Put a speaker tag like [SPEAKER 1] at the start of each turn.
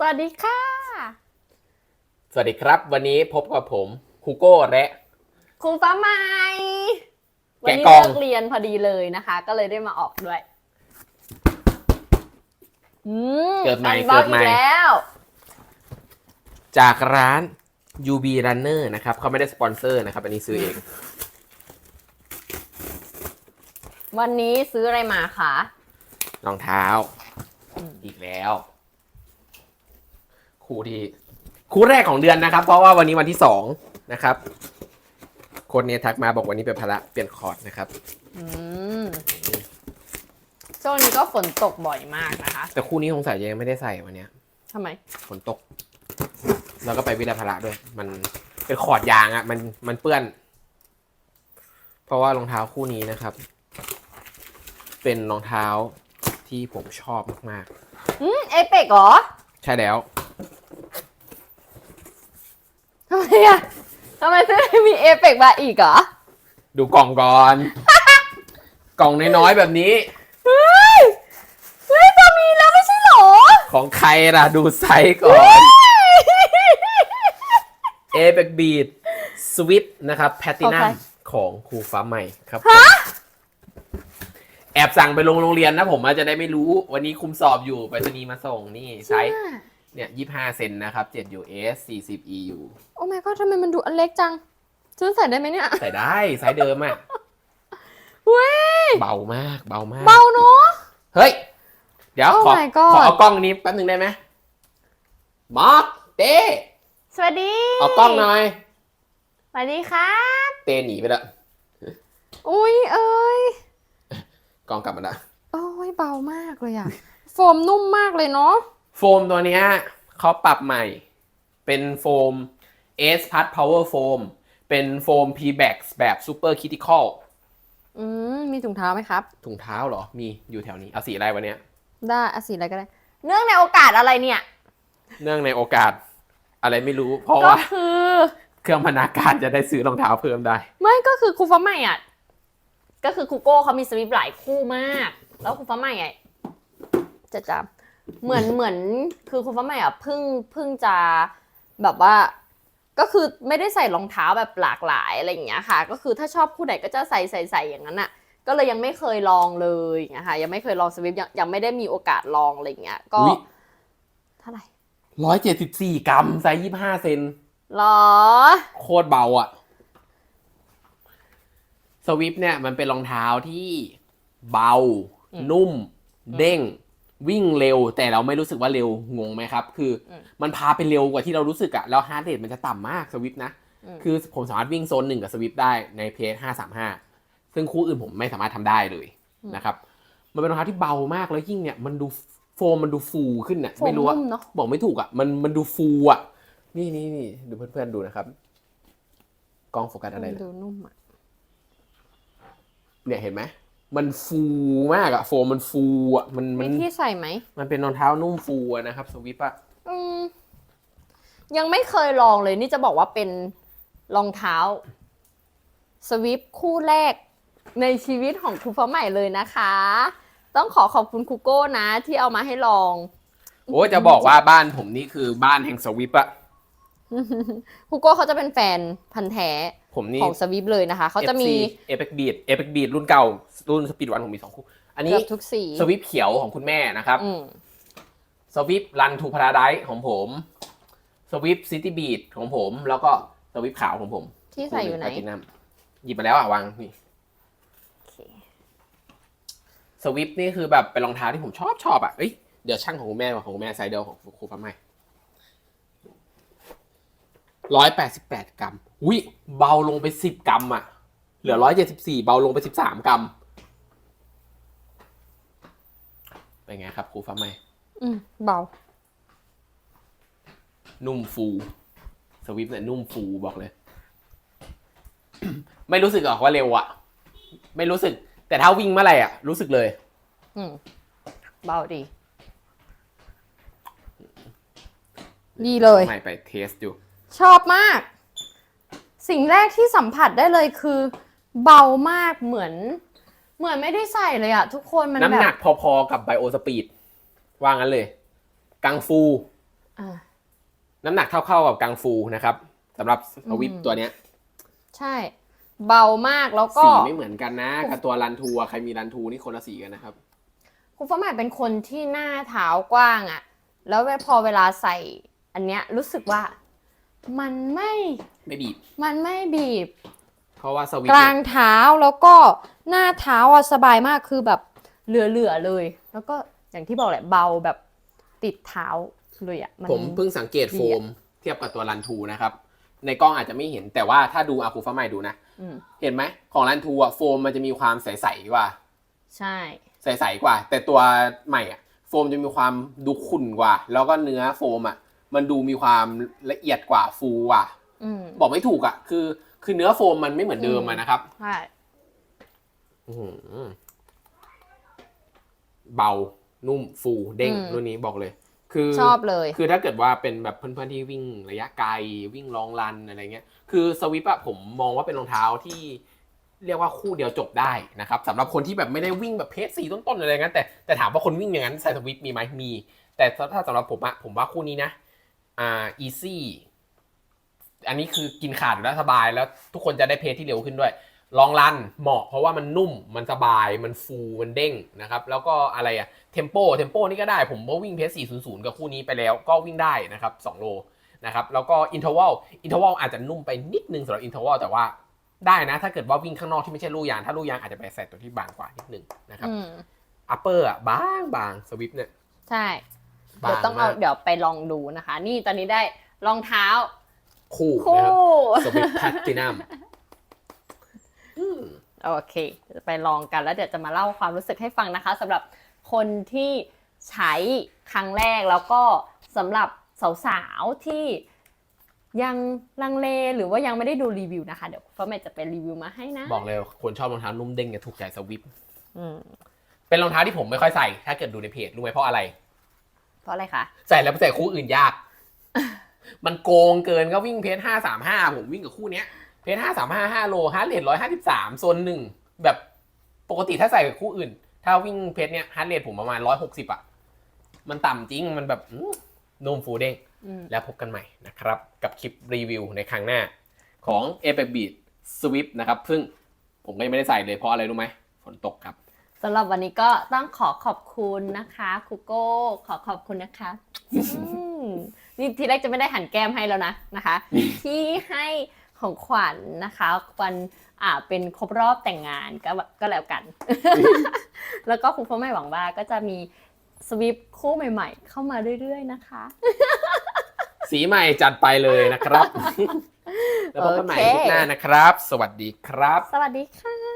[SPEAKER 1] สวัสดีค่ะ
[SPEAKER 2] สวัสดีครับ วันนี้พบกับผมฮูโก้และ
[SPEAKER 1] ครูฟ้าใหม่วันนี้
[SPEAKER 2] แกะกล่อง
[SPEAKER 1] เลิกเรียนพอดีเลยนะคะ ก็เลยได้มาออกด้วยอืม
[SPEAKER 2] เกิดใหม่
[SPEAKER 1] อันบ็อก
[SPEAKER 2] เกิดใหม่
[SPEAKER 1] อีแล้ว
[SPEAKER 2] จากร้าน UB Runner นะครับเขาไม่ได้สปอนเซอร์นะครับ อันนี้ซื้อเอง
[SPEAKER 1] วันนี้ซื้ออะไรมาคะ
[SPEAKER 2] รองเท้า
[SPEAKER 1] อืม
[SPEAKER 2] อีกแล้ว คู่ที่คู่แรกของเดือนนะครับ เพราะว่าวันนี้วันที่สองนะครับ คนนี้ทักมาบอกวันนี้เป็นภาระเปลี่ยนคอร์ดนะครับ
[SPEAKER 1] อืมช่วงนี้ก็ฝนตกบ่อยมากนะคะ
[SPEAKER 2] แต่คู่นี้สงสัยยังไม่ได้ใส่วันเนี้ย
[SPEAKER 1] ทำไม
[SPEAKER 2] ฝนตก แล้วก็ไปวิลาพละด้วย มันเป็นคอร์ดยางอะ่ะ มันมันเปื้อน เพราะว่ารองเท้าคู่นี้นะครับ เป็นรองเท้าที่ผมชอบมาก
[SPEAKER 1] อืมเอเปกเหรอ
[SPEAKER 2] ๆ ใช่แล้ว
[SPEAKER 1] ทำไมอะทำไมซื้อมีเอเปกมาอีกเหรอ
[SPEAKER 2] ดูกล่องก่อน กล่องน้อยๆแบบนี้
[SPEAKER 1] เฮ้ยเฮ้ยตอนมีแล้วไม่ใช่เหรอ
[SPEAKER 2] ของใครล่ะ ดูไซส์ก่อน เอเบกบีดสวิปนะครับแพตตินัมของครูฟ้าใหม่ครับผมแอบสั่งไปลงโรงเรียนนะผมอาจจะได้ไม่รู้ วันนี้คุมสอบอยู่ไปรษณีย์มาส่งนี่ไซส์ เนี่ยยี่ห้าเซนนะครับ7 US 40 EU
[SPEAKER 1] โอ้ my god ทำไมมันดูอันเล็กจัง ซื้อใส่ได้ไหมเนี่ย
[SPEAKER 2] ใส่ได้ไซส์เดิมอะ
[SPEAKER 1] เว้ย
[SPEAKER 2] เบามาก เบามาก
[SPEAKER 1] เบาเนาะ
[SPEAKER 2] เฮ้ย เดี๋ยว
[SPEAKER 1] Oh
[SPEAKER 2] ขอ
[SPEAKER 1] my god
[SPEAKER 2] ขอเอากล้องนี้แป๊บหนึ่งได้ไหมมาร์คเต้
[SPEAKER 1] สวัสดี
[SPEAKER 2] เอากล้องหน่อย
[SPEAKER 1] สวัสดีครับ
[SPEAKER 2] เต้หนีไปแล้ว
[SPEAKER 1] อุ้ยเอ้ย
[SPEAKER 2] กล้องกลับมาแล้ว
[SPEAKER 1] โอ้ยเบามากเลยอะ โฟมนุ่มมากเลยเนาะ
[SPEAKER 2] โฟมตัวเนี้ยเขาปรับใหม่ เป็นโฟม S p a r t Power Foam เป็นโฟม P Bax แบบ Super Critical
[SPEAKER 1] อืมมีถุงเท้าไหมครับ
[SPEAKER 2] ถุงเท้าเหรอ มีอยู่แถวนี้ เอาสีอะไรวันเนี้ย
[SPEAKER 1] ได้อะสีอะไรก็ได้ เนื่องในโอกาสอะไรเนี่ย
[SPEAKER 2] เนื่องในโอกาสอะไรไม่รู้ เพราะ
[SPEAKER 1] ก็
[SPEAKER 2] ว่า
[SPEAKER 1] คือ
[SPEAKER 2] เครื่องพรรณนาการจะได้ซื้อรองเท้าเพิ่มได้
[SPEAKER 1] ไม่ก็คือครูฟ้าใหม่อะ ก็คือครูโก้เขามีสวิปหลายคู่มาก แล้วครูฟ้าใหม่อะจะจำ เหมือนเหมือนคือครูฟ้าใหม่อะเพิ่งเพิ่งจะแบบว่า ก็คือไม่ได้ใส่รองเท้าแบบหลากหลายอะไรอย่างเงี้ยค่ะ ก็คือถ้าชอบคู่ไหนก็จะใส่ใส่ใส่อย่างนั้นอะ ก็เลยยังไม่เคยลองเลยอย่างเงี้ยค่ะยังไม่เคยลองสวิปยังยังไม่ได้มีโอกาสลองอะไรอย่างเงี้ย ก็
[SPEAKER 2] อุ๊ย
[SPEAKER 1] เท่าไหร่
[SPEAKER 2] ร้อยเจ็ดสิบสี่กรัมไซส์ยี่ห้าเซน
[SPEAKER 1] หรอ
[SPEAKER 2] โคตรเบาอะสวิฟเนี่ยมันเป็นรองเท้าที่เบา
[SPEAKER 1] อืม
[SPEAKER 2] นุ่ม เด้ง วิ่งเร็วแต่เราไม่รู้สึกว่าเร็วงงไหมครับ คืออ
[SPEAKER 1] ม
[SPEAKER 2] มันพาไปเร็วกว่าที่เรารู้สึกอะแล้วฮาร์ดเรทมันจะต่ำมากสวิฟนะ
[SPEAKER 1] อืม
[SPEAKER 2] คือผมสามารถวิ่งโซนหนึ่งกับสวิฟได้ในเพจห้าสามห้าซึ่งคู่อื่นผมไม่สามารถทำได้เลยนะครับ มันเป็นรองเท้าที่เบามากแล้วยิ่งเนี่ยมันดูโฟมมันดูฟูขึ้นอะ
[SPEAKER 1] โฟม
[SPEAKER 2] ไม่รู้ว่า
[SPEAKER 1] นุ่มเนอะ
[SPEAKER 2] บอกไม่ถูกอะมันมันดูฟูอะนี่นี่นี่ดูเพื่อนๆดูนะครับกล้องโฟกัสอะไรนะ
[SPEAKER 1] ดูนุ่มอะ
[SPEAKER 2] เนี่ยเห็นไหม มันฟูมากอะโฟมมันฟูอะมันมั
[SPEAKER 1] มี
[SPEAKER 2] น
[SPEAKER 1] ที่ใส่ไหม
[SPEAKER 2] มันเป็นรองเท้านุ่มฟูอะนะครับสวิปอะ
[SPEAKER 1] อืม ยังไม่เคยลองเลย นี่จะบอกว่าเป็นรองเท้า สวิปคู่แรกในชีวิตของครูฟ้าใหม่เลยนะคะ ต้องขอขอบคุณครูโก้นะ ที่เอามาให้ลอง
[SPEAKER 2] โอ้จะบอกว่าบ้านผมนี่คือบ้านแห่งสวิปอะ
[SPEAKER 1] ครูโก้เขาจะเป็นแฟนพันธ์แท้
[SPEAKER 2] ผมนี่
[SPEAKER 1] ของสวิปเลยนะคะ เขาจะมี
[SPEAKER 2] เอฟเอ็กบีดเอฟเอ็กบีดรุ่นเก่า รุ่นสปีดวันผมมีสองคู่ อันนี้
[SPEAKER 1] เกือบทุกสี
[SPEAKER 2] สวิปเขียวของคุณแม่นะครับ
[SPEAKER 1] อืม
[SPEAKER 2] สวิปรันทูพาราไดของผม สวิปซิตี้บีดของผม แล้วก็สวิปขาวของผม
[SPEAKER 1] ที่ใส่อยู่ไหน
[SPEAKER 2] คู่ง Platinum หยิบมาแล้วอะวางนี่
[SPEAKER 1] โอเค
[SPEAKER 2] สวิปนี่คือแบบเป็นรองเท้าที่ผมชอบชอบอะเอ้ยเดี๋ยวช่างของคุณแม่กับของคุณแม่ไซส์เดียวของครูฟ้าใหม่ ร้อยแปดสิบแปดกรัมอุ้ยเบาลงไปสิบกรัมอะเหลือร้อยเจ็ดสิบสี่เบาลงไปสิบสามกรัมเป็นไงครับครูฟ้าใหม่
[SPEAKER 1] อืมเบา
[SPEAKER 2] นุ่มฟูสวิปเนี่ยนุ่มฟูบอกเลย ไม่รู้สึกหรอกว่าเร็วอะไม่รู้สึก แต่ถ้าวิ่งเมื่อไหร่อะรู้สึกเลย
[SPEAKER 1] อืมเบาดี ดีเลย
[SPEAKER 2] ใหม่ไปเทสอยู่
[SPEAKER 1] ชอบมาก สิ่งแรกที่สัมผัสได้เลยคือ เบามากเหมือน เหมือนไม่ได้ใส่เลยอะทุกคนมัน
[SPEAKER 2] น้ำ
[SPEAKER 1] แบ
[SPEAKER 2] หนั
[SPEAKER 1] บ
[SPEAKER 2] กพอๆกับไบโอสปีดว่างั้นเลย กังฟู
[SPEAKER 1] อ่า
[SPEAKER 2] น้ำหนักเท่าๆกับกังฟูนะครับสำหรับสวิป
[SPEAKER 1] อืม
[SPEAKER 2] ตัวเนี้ย
[SPEAKER 1] ใช่ เบามากแล้วก็
[SPEAKER 2] สีไม่เหมือนกันนะ กับตัวรันทูอะใครมีรันทูนี่คนละสีกันนะครับ
[SPEAKER 1] คุณฟ้าใหม่เป็นคนที่หน้าเท้ากว้างอะแล้วพอเวลาใส่อันเนี้ยรู้สึกว่า มันไม่
[SPEAKER 2] ไม่บีบ
[SPEAKER 1] มันไม่บีบ
[SPEAKER 2] เพราะว่าสวิป
[SPEAKER 1] กลางเท้าแล้วก็หน้าเท้าอะสบายมากคือแบบเหลือๆเลย แล้วก็อย่างที่บอกแหละเบาแบบติดเท้าเลยอะน
[SPEAKER 2] ผมเพิ่งสังเกต
[SPEAKER 1] ดี
[SPEAKER 2] โฟ
[SPEAKER 1] อะ
[SPEAKER 2] มเทียบกับตัวรันทูนะครับ ในกล้องอาจจะไม่เห็นแต่ว่าถ้าดูอาคูฟ้าใหม่ดูนะ
[SPEAKER 1] อืม
[SPEAKER 2] เห็นไหมของรันทูอะโฟมมันจะมีความใสๆกว่า
[SPEAKER 1] ใช่
[SPEAKER 2] ใสๆกว่า แต่ตัวใหม่อะโฟมจะมีความดูขุ่นกว่า แล้วก็เนื้อโฟมอะ มันดูมีความละเอียดกว่าฟูกว่า
[SPEAKER 1] อืม
[SPEAKER 2] บอกไม่ถูกอะคือ คือเนื้อโฟมมันไม่เหมือนเดิมอะนะครับ
[SPEAKER 1] ใช่
[SPEAKER 2] อื้อหือเบานุ่มฟูเด้ง
[SPEAKER 1] อืม
[SPEAKER 2] รุ่นนี้บอกเลย คือ
[SPEAKER 1] ชอบเลย
[SPEAKER 2] คือถ้าเกิดว่าเป็นแบบเพื่อนๆที่วิ่งระยะไกลวิ่งลองรันอะไรเงี้ย คือสวิปอะผมมองว่าเป็นรองเท้าที่เรียกว่าคู่เดียวจบได้นะครับสำหรับคนที่แบบไม่ได้วิ่งแบบเพจสี่ต้นๆอะไรเงี้ยแต่แต่ถามว่าคนวิ่งอย่างนั้นใส่สวิปมีไหมมี แต่ถ้าสำหรับผมอะผมว่าคู่นี้นะ อ่า easy อันนี้คือกินขาดอยู่แล้วสบายแล้วทุกคนจะได้เพจที่เร็วขึ้นด้วย ลองรันเหมาะเพราะว่ามันนุ่มมันสบายมันฟูมันเด้งนะครับ แล้วก็อะไรอะเทมโปเทมโปนี่ก็ได้ผมก็วิ่งเพจ400 กับคู่นี้ไปแล้วก็วิ่งได้นะครับ 2 โลนะครับแล้วก็อินเทอร์วัลอินเทอร์วัลอาจจะนุ่มไปนิดนึงสำหรับอินเทอร์วัลแต่ว่าได้นะ ถ้าเกิดว่าวิ่งข้างนอกที่ไม่ใช่ลูกยางถ้าลูกยางอาจจะไปใส่ตัวที่บางกว่านิดนึงนะครับ
[SPEAKER 1] อืม
[SPEAKER 2] อัปเปอร์อะบางบางสวิปเนี่ย
[SPEAKER 1] ใช่
[SPEAKER 2] บา
[SPEAKER 1] เดี๋ยว
[SPEAKER 2] ง
[SPEAKER 1] ต้องเอา
[SPEAKER 2] มาก
[SPEAKER 1] เดี๋ยวไปลองดูนะคะ นี่ตอนนี้ได้รองเท้า
[SPEAKER 2] คู่
[SPEAKER 1] คู่
[SPEAKER 2] นะครับสวิปแพตตินัม
[SPEAKER 1] โอเคเดี๋ยวไปลองกันแล้วเดี๋ยวจะมาเล่าความรู้สึกให้ฟังนะคะสำหรับคนที่ใช้ครั้งแรกแล้วก็สำหรับสาวๆที่ยังลังเลหรือว่ายังไม่ได้ดูรีวิวนะคะ เดี๋ยวฟ้าใหม่จะไปรีวิวมาให้นะ
[SPEAKER 2] บอกเลยคนชอบรองเท้านุ่มเด้งจะถูกใจสวิป
[SPEAKER 1] อืม
[SPEAKER 2] เป็นรองเท้าที่ผมไม่ค่อยใส่ ถ้าเกิดดูในเพจรู้ไหมเพราะอะไร
[SPEAKER 1] เพ ราะอะไรคะ
[SPEAKER 2] ใส่แล้วไปใส่คู่อื่นยาก มันโกงเกินก็วิ่งเพจห้าสามห้าผมวิ่งกับคู่เนี้ย เพจห้าสามห้าห้าโลฮาร์ดเรทร้อยห้าสิบสามโซนหนึ่งแบบปกติถ้าใส่กับคู่อื่น ถ้าวิ่งเพจเนี้ยฮาร์ดเรทผมประมาณร้อยหกสิบอะ มันต่ำจริงมันแบบอื้อนุ่มฟูเด้ง
[SPEAKER 1] อืม
[SPEAKER 2] แล้วพบกันใหม่นะครับ กับคลิปรีวิวในครั้งหน้า ของ a p e c Beat Swift นะครับ ซึ่งผมก็ยังไม่ได้ใส่เลยเพราะอะไรรู้ไหมฝนตกครับ
[SPEAKER 1] สำหรับวันนี้ก็ต้องขอขอบคุณนะคะครูโก้ขอขอบคุณนะคะอืมนี่ทีแรกจะไม่ได้หันแก้มให้แล้วนะนะคะ ที่ให้ของขวัญนะคะวันอ่าเป็นครบรอบแต่งงานก็ก็แล้วกัน แล้วก็คุณพ่อไม่หวังว่าก็จะมีสวิปคู่ใหม่ ๆ เข้ามาเรื่อยๆนะคะ
[SPEAKER 2] สีใหม่จัดไปเลยนะครับ แล้วพบกันใหม่
[SPEAKER 1] โอเค
[SPEAKER 2] คลิปหน้านะครับ สวัสดีครับ
[SPEAKER 1] สวัสดีค่ะ